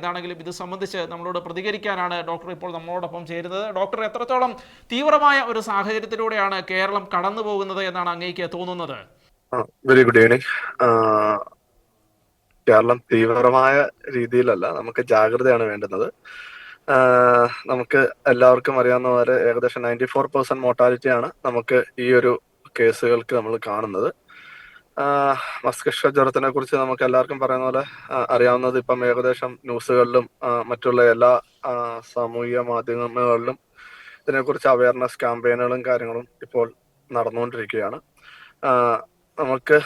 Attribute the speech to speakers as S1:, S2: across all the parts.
S1: എന്താണെങ്കിലും ഇത് സംബന്ധിച്ച് നമ്മളോട് പ്രതികരിക്കാനാണ് ഡോക്ടർ ഇപ്പോൾ നമ്മളോടൊപ്പം ചേരുന്നത്. ഡോക്ടർ എത്രത്തോളം തീവ്രമായ ഒരു സാഹചര്യത്തിലൂടെയാണ് കേരളം കടന്നു പോകുന്നത് എന്നാണ് അങ്ങേക്ക് തോന്നുന്നത്?
S2: വെരി ഗുഡ് ഈവനിങ് കേരളം തീവ്രമായ രീതിയിലല്ല നമുക്ക് ജാഗ്രതയാണ് വേണ്ടുന്നത്. നമുക്ക് എല്ലാവർക്കും അറിയാവുന്ന പോലെ ഏകദേശം നയന്റി ഫോർ പെർസെന്റ് മോർട്ടാലിറ്റിയാണ് നമുക്ക് ഈ ഒരു കേസുകൾക്ക് നമ്മൾ കാണുന്നത്. മസ്തിഷ്ക ജ്വരത്തിനെ കുറിച്ച് നമുക്ക് എല്ലാവർക്കും പറയുന്ന പോലെ അറിയാവുന്നത് ഇപ്പം ഏകദേശം ന്യൂസുകളിലും മറ്റുള്ള എല്ലാ സാമൂഹിക മാധ്യമങ്ങളിലും ഇതിനെക്കുറിച്ച് അവയർനെസ് ക്യാമ്പയിനുകളും കാര്യങ്ങളും ഇപ്പോൾ നടന്നുകൊണ്ടിരിക്കുകയാണ്. നമുക്ക്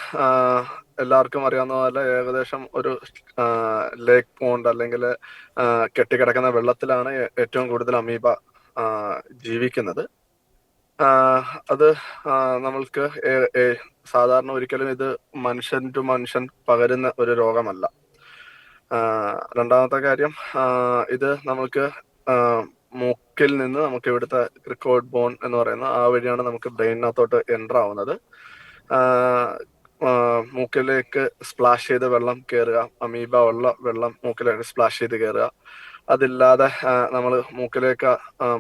S2: എല്ലാവർക്കും അറിയാവുന്ന പോലെ ഏകദേശം ഒരു ലേക്ക് പോണ്ട് അല്ലെങ്കിൽ കെട്ടിക്കിടക്കുന്ന വെള്ളത്തിലാണ് ഏറ്റവും കൂടുതൽ അമീബ ജീവിക്കുന്നത്. അത് നമ്മൾക്ക് സാധാരണ ഒരിക്കലും ഇത് മനുഷ്യൻ ടു മനുഷ്യൻ പകരുന്ന ഒരു രോഗമല്ല. രണ്ടാമത്തെ കാര്യം ഇത് നമ്മൾക്ക് മൂക്കിൽ നിന്ന് നമുക്ക് ഇവിടുത്തെ ക്രിക്കോഡ് ബോൺ എന്ന് പറയുന്ന ആ വഴിയാണ് നമുക്ക് ബ്രെയിനകത്തോട്ട് എന്റർ ആവുന്നത്. മൂക്കിലേക്ക് സ്പ്ലാഷ് ചെയ്ത് വെള്ളം കയറുക അമീബ ഉള്ള വെള്ളം മൂക്കിലേക്ക് സ്പ്ലാഷ് ചെയ്ത് കയറുക അതില്ലാതെ നമ്മൾ മൂക്കിലേക്ക്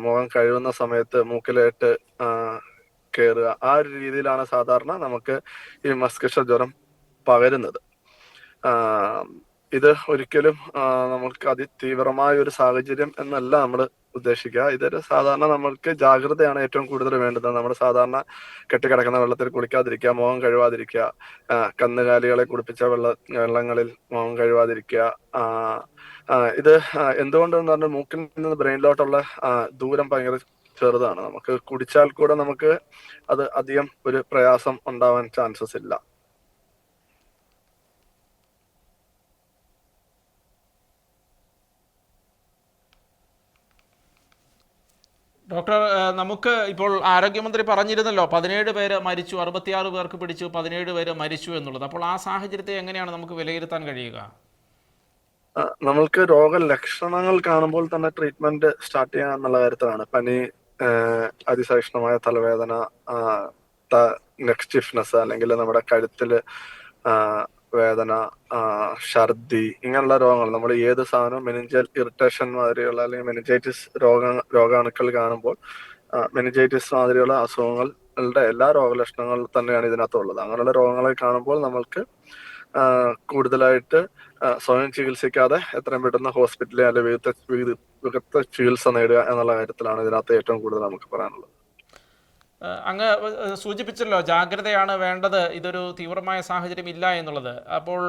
S2: മുഖം കഴുകുന്ന സമയത്ത് മൂക്കിലേട്ട് കയറുക ആ ഒരു രീതിയിലാണ് സാധാരണ നമുക്ക് ഈ മസ്തിഷ്ക ജ്വരം പകരുന്നത്. ഇത് ഒരിക്കലും നമുക്ക് അതിതീവ്രമായ ഒരു സാഹചര്യം എന്നല്ല നമ്മൾ ഉദ്ദേശിക്കുക. ഇതൊരു സാധാരണ നമ്മൾക്ക് ജാഗ്രതയാണ് ഏറ്റവും കൂടുതൽ വേണ്ടത്. നമ്മൾ സാധാരണ കെട്ടിക്കിടക്കുന്ന വെള്ളത്തിൽ കുളിക്കാതിരിക്കുക മുഖം കഴുകാതിരിക്കുക ആഹ് കന്നുകാലികളെ കുടിപ്പിച്ച വെള്ള വെള്ളങ്ങളിൽ മുഖം ആഹ് ഇത് എന്തുകൊണ്ടെന്ന് പറഞ്ഞാൽ മൂക്കിൽ നിന്ന് ബ്രെയിനിലോട്ടുള്ള ദൂരം ഭയങ്കര ചെറുതാണ്. നമുക്ക് കുടിച്ചാൽ കൂടെ നമുക്ക് അത് അധികം ഒരു പ്രയാസം ഉണ്ടാവാൻ ചാൻസസ് ഇല്ല.
S1: ഡോക്ടർ നമുക്ക് ഇപ്പോൾ ആരോഗ്യമന്ത്രി പറഞ്ഞിരുന്നല്ലോ പതിനേഴ് പേര് മരിച്ചു അറുപത്തിയാറ് പേർക്ക് പിടിച്ചു പതിനേഴ് പേര് മരിച്ചു എന്നുള്ളത്. അപ്പോൾ ആ സാഹചര്യത്തെ എങ്ങനെയാണ് നമുക്ക് വിലയിരുത്താൻ കഴിയുക?
S2: നമ്മൾക്ക് രോഗലക്ഷണങ്ങൾ കാണുമ്പോൾ തന്നെ ട്രീറ്റ്മെന്റ് സ്റ്റാർട്ട് ചെയ്യുക എന്നുള്ള കാര്യത്തിലാണ്. പനി അതിസഹിഷ്ണുമായ തലവേദന നെക്ക് സ്റ്റിഫ്നെസ് അല്ലെങ്കിൽ നമ്മുടെ കഴുത്തിൽ വേദന ഛർദി ഇങ്ങനെയുള്ള രോഗങ്ങൾ നമ്മൾ ഏത് സാധനവും മെനിഞ്ചൽ ഇറിറ്റേഷൻ മാതിരിയുള്ള അല്ലെങ്കിൽ മെനിഞ്ചൈറ്റിസ് രോഗ രോഗാണുക്കൾ കാണുമ്പോൾ മെനിഞ്ചൈറ്റിസ് മാതിരിയുള്ള അസുഖങ്ങളുടെ എല്ലാ രോഗലക്ഷണങ്ങളും തന്നെയാണ് ഇതിനകത്തുള്ളത്. അങ്ങനെയുള്ള രോഗങ്ങളെ കാണുമ്പോൾ നമ്മൾക്ക് കൂടുതലായിട്ട് സ്വയം ചികിത്സിക്കാതെ എത്രയും പെട്ടെന്ന് ഹോസ്പിറ്റലിൽ വിദഗ്ധ വിവിധ വിദഗ്ധ ചികിത്സ നേടുക എന്നുള്ള കാര്യത്തിലാണ് ഇതിനകത്ത് ഏറ്റവും കൂടുതൽ നമുക്ക് പറയാനുള്ളത്.
S1: അങ്ങ് സൂചിപ്പിച്ചല്ലോ ജാഗ്രതയാണ് വേണ്ടത് ഇതൊരു തീവ്രമായ സാഹചര്യം ഇല്ല എന്നുള്ളത്. അപ്പോൾ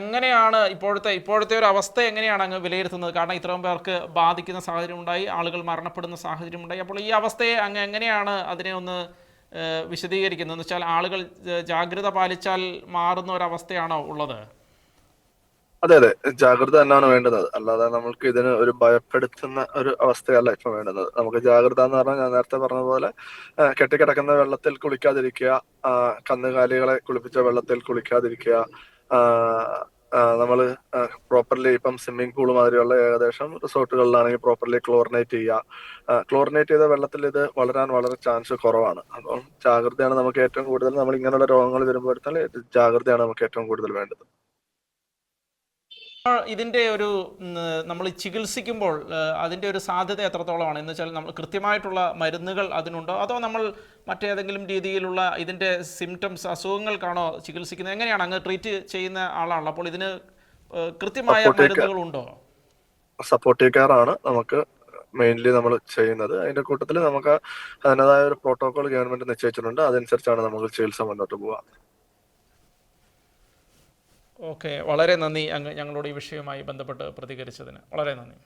S1: എങ്ങനെയാണ് ഇപ്പോഴത്തെ ഇപ്പോഴത്തെ ഒരു അവസ്ഥ എങ്ങനെയാണ് അങ്ങ് വിലയിരുത്തുന്നത്? കാരണം ഇത്രയും പേർക്ക് ബാധിക്കുന്ന സാഹചര്യം ഉണ്ടായി ആളുകൾ മരണപ്പെടുന്ന സാഹചര്യം ഉണ്ടായി. അപ്പോൾ ഈ അവസ്ഥയെ അങ്ങ് എങ്ങനെയാണ് അതിനെ ഒന്ന് വിശദീകരിക്കുന്നത് എന്ന് വെച്ചാൽ ആളുകൾ ജാഗ്രത പാലിച്ചാൽ മാറുന്ന ഒരവസ്ഥയാണോ ഉള്ളത്?
S2: അതെ അതെ. ജാഗ്രത തന്നെയാണ് വേണ്ടുന്നത് അല്ലാതെ നമുക്ക് ഇതിന് ഒരു ഭയപ്പെടുത്തുന്ന ഒരു അവസ്ഥയല്ല ഇപ്പൊ വേണ്ടുന്നത് നമുക്ക് ജാഗ്രത എന്ന് പറഞ്ഞാൽ ഞാൻ നേരത്തെ പറഞ്ഞ പോലെ കെട്ടിക്കിടക്കുന്ന വെള്ളത്തിൽ കുളിക്കാതിരിക്കുക കന്നുകാലികളെ കുളിപ്പിച്ച വെള്ളത്തിൽ കുളിക്കാതിരിക്കുക നമ്മൾ പ്രോപ്പർലി ഇപ്പം സ്വിമ്മിംഗ് പൂൾ മാതിരിയുള്ള ഏകദേശം റിസോർട്ടുകളിലാണെങ്കിൽ പ്രോപ്പർലി ക്ലോറിനേറ്റ് ചെയ്യുക. ക്ലോറിനേറ്റ് ചെയ്ത വെള്ളത്തിൽ ഇത് വളരാൻ വളരെ ചാൻസ് കുറവാണ്. അപ്പം ജാഗ്രതയാണ് നമുക്ക് ഏറ്റവും കൂടുതൽ നമ്മൾ ഇങ്ങനെയുള്ള രോഗങ്ങൾ വരുമ്പോഴത്തേൽ ജാഗ്രതയാണ് നമുക്ക് ഏറ്റവും കൂടുതൽ വേണ്ടത്.
S1: ഇതിന്റെ ഒരു നമ്മൾ ചികിത്സിക്കുമ്പോൾ അതിന്റെ അതിന്റെ ഒരു സാധ്യത എത്രത്തോളമാണ്? എന്ന് വെച്ചാൽ നമ്മൾ കൃത്യമായിട്ടുള്ള മരുന്നുകൾ അതിനുണ്ടോ? അതോ നമ്മൾ മറ്റേതെങ്കിലും രീതിയിലുള്ള ഇതിന്റെ സിംറ്റംസ് അസുഖങ്ങൾക്കാണോ ചികിത്സിക്കുന്നത്? എങ്ങനെയാണ് അങ്ങ് ട്രീറ്റ് ചെയ്യുന്ന ആളാണല്ലോ? അപ്പോൾ ഇതിന് കൃത്യമായ
S2: മരുന്നുകൾ ഉണ്ടോ
S1: മരുന്നുകളുണ്ടോ?
S2: സപ്പോർട്ടീവ് കെയർ ആണ് നമുക്ക് മെയിൻലി നമ്മൾ ചെയ്യുന്നത്. അതിന്റെ കൂട്ടത്തിൽ നമുക്ക് അതിന്റെതായ ഒരു പ്രോട്ടോകോൾ ഗവൺമെന്റ് നിശ്ചയിച്ചിട്ടുണ്ട്. അതനുസരിച്ചാണ് നമുക്ക് ചികിത്സ മുന്നോട്ട് പോവുക.
S1: ഓക്കെ വളരെ നന്ദി അങ്ങ് ഞങ്ങളോട് ഈ വിഷയവുമായി ബന്ധപ്പെട്ട് പ്രതികരിച്ചതിന്. വളരെ നന്ദി.